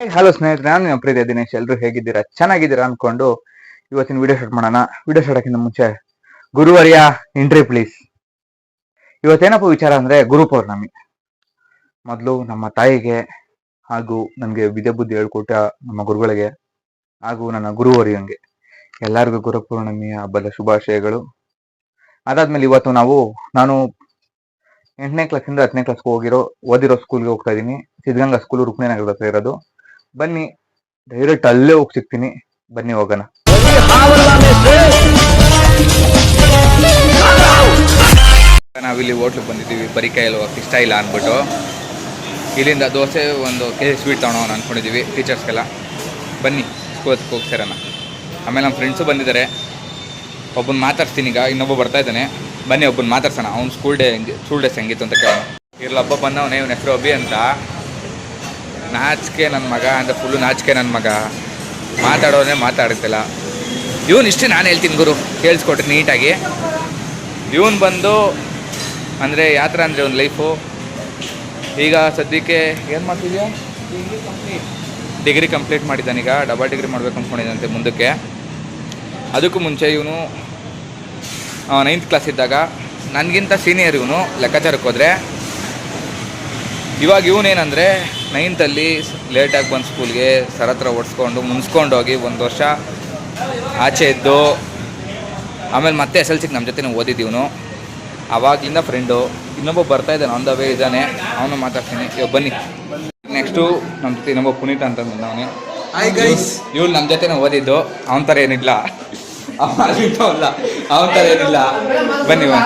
Hello ಸ್ನೇಹಿತರೆ, ನಾನು ನಿಮ್ಮ ಪ್ರೀತಿಯ ದಿನೇಶ್. ಎಲ್ಲರೂ ಹೇಗಿದ್ದೀರಾ? ಚೆನ್ನಾಗಿದ್ದೀರಾ ಅನ್ಕೊಂಡು ಇವತ್ತಿನ ವಿಡಿಯೋ ಶೂಟ್ ಮಾಡೋಣ. ವಿಡಿಯೋ ಹಾಕಿಂತ ಮುಂಚೆ ಗುರುವರ್ಯ ಎಂಟ್ರಿ ಪ್ಲೀಸ್ ಇವತ್ತೇನಪ್ಪ ವಿಚಾರ ಅಂದ್ರೆ ಗುರು ಪೌರ್ಣಮಿ. ಮೊದಲು ನಮ್ಮ ತಾಯಿಗೆ ಹಾಗೂ ನನಗೆ ವಿದ್ಯೆ ಬುದ್ಧಿ ಹೇಳ್ಕೊಟ್ಟ ನಮ್ಮ ಗುರುಗಳಿಗೆ ಹಾಗೂ ನನ್ನ ಗುರುವರಿಯಂಗೆ ಎಲ್ಲರಿಗೂ ಗುರು ಪೌರ್ಣಮಿಯ ಹಬ್ಬದ ಶುಭಾಶಯಗಳು. ಅದಾದ್ಮೇಲೆ ಇವತ್ತು ನಾವು, ನಾನು ಎಂಟನೇ ಕ್ಲಾಸಿಂದ ಹತ್ತನೇ ಕ್ಲಾಸ್ಗೆ ಹೋಗಿರೋ, ಓದಿರೋ ಸ್ಕೂಲ್ಗೆ ಹೋಗ್ತಾ ಇದ್ದೀನಿ. ಸಿದ್ಧಗಂಗಾ ಸ್ಕೂಲ್ ರುಕ್ಮಿಣಿ ಹತ್ರ ಇರೋದು. ಬನ್ನಿ ಡೈರೆಕ್ಟ್ ಅಲ್ಲೇ ಹೋಗಿ ಸಿಗ್ತೀನಿ. ಬನ್ನಿ ಹೋಗೋಣ. ನಾವಿಲ್ಲಿ ಹೋಟ್ಲಿಗೆ ಬಂದಿದ್ದೀವಿ, ಬರೀ ಕೈಯಲ್ಲಿ ಹೋಗಕ್ಕೆ ಇಷ್ಟ ಇಲ್ಲ ಅಂದ್ಬಿಟ್ಟು. ಇಲ್ಲಿಂದ ದೋಸೆ ಒಂದು ಕೆ ಜಿ ಸ್ವೀಟ್ ತೊಗೊಳೋಣ ಅಂದ್ಕೊಂಡಿದ್ದೀವಿ ಟೀಚರ್ಸ್ಗೆಲ್ಲ ಬನ್ನಿ ಸ್ಕೂಲ್ಸ್ಗೆ ಸೇರೋಣ. ಆಮೇಲೆ ನಮ್ಮ ಫ್ರೆಂಡ್ಸು ಬಂದಿದ್ದಾರೆ. ಒಬ್ಬನ ಮಾತಾಡ್ತೀನಿ ಈಗ, ಇನ್ನೊಬ್ಬ ಬರ್ತಾ ಇದ್ದಾನೆ. ಬನ್ನಿ, ಒಬ್ಬನ ಮಾತಾಡ್ಸೋಣ, ಅವ್ನು ಸ್ಕೂಲ್ ಡೇ ಹೆಂಗೆ ಸ್ಕೂಲ್ ಡೇಸ್ ಹೆಂಗಿತ್ತು ಅಂತ ಕೇಳೋಣ. ಇರ್ಲ ಹಬ್ಬ ಬಂದವನೇ, ಇವನ ಹೆಸರು ಅಭಿ ಅಂತ. ನಾಚಿಕೆ ನನ್ನ ಮಗ ಅಂದರೆ ಫುಲ್ಲು ನಾಚಿಕೆ ನನ್ನ ಮಗ. ಮಾತಾಡೋನೇ ಮಾತಾಡುತ್ತಿಲ್ಲ. ಇವನು ಇಷ್ಟೇ ನಾನು ಹೇಳ್ತೀನಿ ಗುರು, ಕೇಳಿಸ್ಕೊಟ್ರಿ ನೀಟಾಗಿ. ಇವನು ಬಂದು ಅಂದರೆ ಯಾತ್ರ ಅಂದರೆ ಒಂದು ಲೈಫು ಈಗ ಸದ್ಯಕ್ಕೆ ಏನು ಮಾಡ್ತಿದ್ಯಾ? ಡಿಗ್ರಿ ಕಂಪ್ಲೀಟ್ ಮಾಡಿದ್ದಾನೆ ಈಗ ಡಬಲ್ ಡಿಗ್ರಿ ಮಾಡ್ಬೇಕು ಅಂದ್ಕೊಂಡಿದ್ದಂತೆ ಮುಂದಕ್ಕೆ. ಅದಕ್ಕೂ ಮುಂಚೆ ಇವನು ನೈನ್ತ್ ಕ್ಲಾಸ್ ಇದ್ದಾಗ ನನಗಿಂತ ಸೀನಿಯರ್ ಇವನು, ಲೆಕ್ಕಾಚಾರಕ್ಕೆ ಹೋದರೆ. ಇವಾಗ ಇವನೇನಂದರೆ ನೈನ್ತಲ್ಲಿ ಲೇಟಾಗಿ ಬಂದು ಸ್ಕೂಲ್ಗೆ ಸರ್ ಹತ್ರ ಓಡಿಸ್ಕೊಂಡು ಮುನ್ಸ್ಕೊಂಡೋಗಿ ಒಂದು ವರ್ಷ ಆಚೆ ಇದ್ದು ಆಮೇಲೆ ಮತ್ತೆ ಎಸ್ ಎಲ್ ಸಿಗೆ ನಮ್ಮ ಜೊತೆ ಓದಿದ್ದೀವನು ಆವಾಗಲಿಂದ ಫ್ರೆಂಡು ಇನ್ನೊಬ್ಬ ಬರ್ತಾ ಇದ್ದಾನೆ ಆನ್ ದ ವೇ ಇದ್ದಾನೆ. ಅವನು ಮಾತಾಡ್ತೀನಿ. ಇವಾಗ ಬನ್ನಿ. ನೆಕ್ಸ್ಟು ನಮ್ಮ ಜೊತೆ ಇನ್ನೊಬ್ಬ ಪುನೀತ್ ಅಂತ ಅವನೇ. ಇವ್ನು ನಮ್ಮ ಜೊತೆನೇ ಓದಿದ್ದು. ಅವನ ಥರ ಏನಿಲ್ಲ. ಅವನ ಥರ ಏನಿಲ್ಲ. ಬನ್ನಿ ಬಾ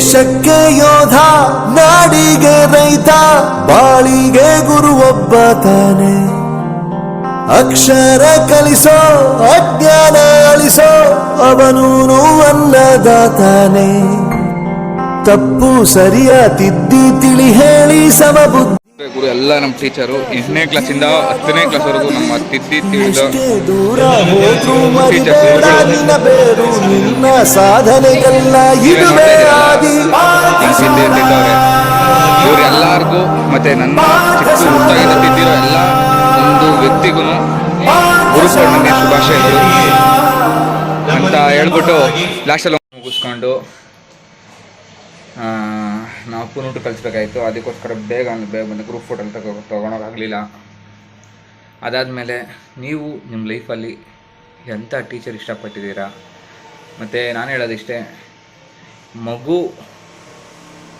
ದೇಶಕ್ಕೆ ಯೋಧ, ನಾಡಿಗೆ ರೈತ, ಬಾಳಿಗೆ ಗುರು ಒಬ್ಬ ತಾನೆ. ಅಕ್ಷರ ಕಲಿಸೋ, ಅಜ್ಞಾನ ಅಳಿಸೋ ಅಲ್ಲದ ತಾನೆ. ತಪ್ಪು ಸರಿಯ ತಿದ್ದಿ ತಿಳಿ ಹೇಳಿ ಸಮಬುದ್ಧಿ ಗುರು, ಎಲ್ಲ ನಮ್ಮ ಟೀಚರು ಎಂಟನೇ ಕ್ಲಾಸಿಂದ ಹತ್ತನೇ ಕ್ಲಾಸ್ವರೆಗೂ ನಮ್ಮ ತಿದ್ದಿ ತಿಳಿದು ದೂರ ಹೋದ್ರೂ ಮರಿಬೇಡ ಬೇರು ನಿನ್ನ ಸಾಧನೆಗೆಲ್ಲ ಇದುವೇ ಆದಿ ಇವ್ರು ಎಲ್ಲಾರ್ಗೂ ಮತ್ತೆ ನನ್ನ ಚಿಕ್ಕ ಹುಟ್ಟಾಗಿಂದ ತಿದ್ದಿರೋ ಎಲ್ಲ ಒಂದು ವ್ಯಕ್ತಿಗೂ ಗುರು ಪೌರ್ಣಮಿ ಶುಭಾಶಯಗಳು. ಅಂತ ಹೇಳ್ಬಿಟ್ಟು ಲಾಸ್ಟಲ್ಲಿ ಮುಗಿಸ್ಕೊಂಡು ನಾವು ಪುನೂಟು ಕಳಿಸ್ಬೇಕಾಯ್ತು. ಅದಕ್ಕೋಸ್ಕರ ಬೇಗ ಅಂದ್ರೆ ಬೇಗ ಬಂದು ಗ್ರೂಪ್ ಫೋಟೋ ತಗೋ ತೊಗೊಳೋಕ್ಕಾಗಲಿಲ್ಲ ಅದಾದಮೇಲೆ ನೀವು ನಿಮ್ಮ ಲೈಫಲ್ಲಿ ಎಂಥ ಟೀಚರ್ ಇಷ್ಟಪಟ್ಟಿದ್ದೀರಾ? ಮತ್ತು ನಾನು ಹೇಳೋದಿಷ್ಟೇ, ಮಗು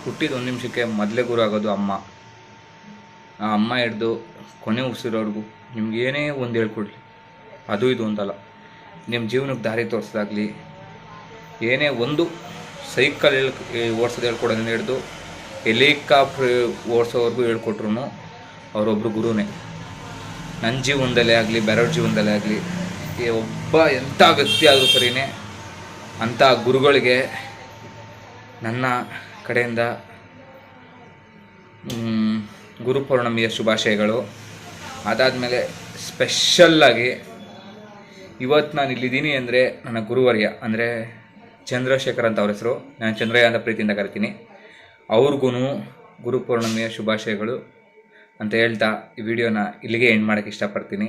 ಹುಟ್ಟಿದ ಒಂದು ನಿಮಿಷಕ್ಕೆ ಮೊದಲೇ ಗುರು ಆಗೋದು ಅಮ್ಮ. ಆ ಅಮ್ಮ ಹಿಡ್ದು ಕೊನೆ ಉಸಿರೋರ್ಗು ನಿಮ್ಗೆ ಏನೇ ಒಂದು ಹೇಳ್ಕೊಡ್ಲಿ. ಅದು ಇದು ಅಂತಲ್ಲ. ನಿಮ್ಮ ಜೀವನಕ್ಕೆ ದಾರಿ ತೋರಿಸ್ದಾಗಲಿ, ಏನೇ ಒಂದು ಸೈಕಲ್ ಹೇಳ್ ಓಡಿಸೋದು ಹೇಳ್ಕೊಡೋದನ್ನ ಹಿಡಿದು ಹೆಲಿಕಾಪ್ಟರ್ ಓಡಿಸೋವರೆಗೂ ಹೇಳ್ಕೊಟ್ರು ಅವರೊಬ್ಬರು ಗುರುನೇ. ನನ್ನ ಜೀವನದಲ್ಲೇ ಆಗಲಿ, ಬೇರೆಯವ್ರ ಜೀವನದಲ್ಲೇ ಆಗಲಿ ಒಬ್ಬ ಎಂಥ ವ್ಯಕ್ತಿ ಆದರೂ ಸರಿಯೇ ಅಂಥ ಗುರುಗಳಿಗೆ ನನ್ನ ಕಡೆಯಿಂದ ಗುರುಪೌರ್ಣಮಿಯ ಗುರು ಪೌರ್ಣಮಿಯ ಶುಭಾಶಯಗಳು. ಅದಾದಮೇಲೆ ಸ್ಪೆಷಲ್ಲಾಗಿ ಇವತ್ತು ನಾನು ಇಲ್ಲಿದ್ದೀನಿ ಅಂದರೆ ನನ್ನ ಗುರುವರ್ಯ, ಅಂದರೆ ಚಂದ್ರಶೇಖರ್ ಅಂತ ಅವ್ರ ಹೆಸರು. ನಾನು ಚಂದ್ರಯ್ಯ ಅಂತ ಪ್ರೀತಿಯಿಂದ ಕರಿತೀನಿ. ಅವ್ರಿಗೂ ಗುರುಪೂರ್ಣಿಮೆಯ ಶುಭಾಶಯಗಳು ಅಂತ ಹೇಳ್ತಾ ಈ ವಿಡಿಯೋನ ಇಲ್ಲಿಗೆ ಎಂಡ್ ಮಾಡೋಕ್ಕೆ ಇಷ್ಟಪಡ್ತೀನಿ.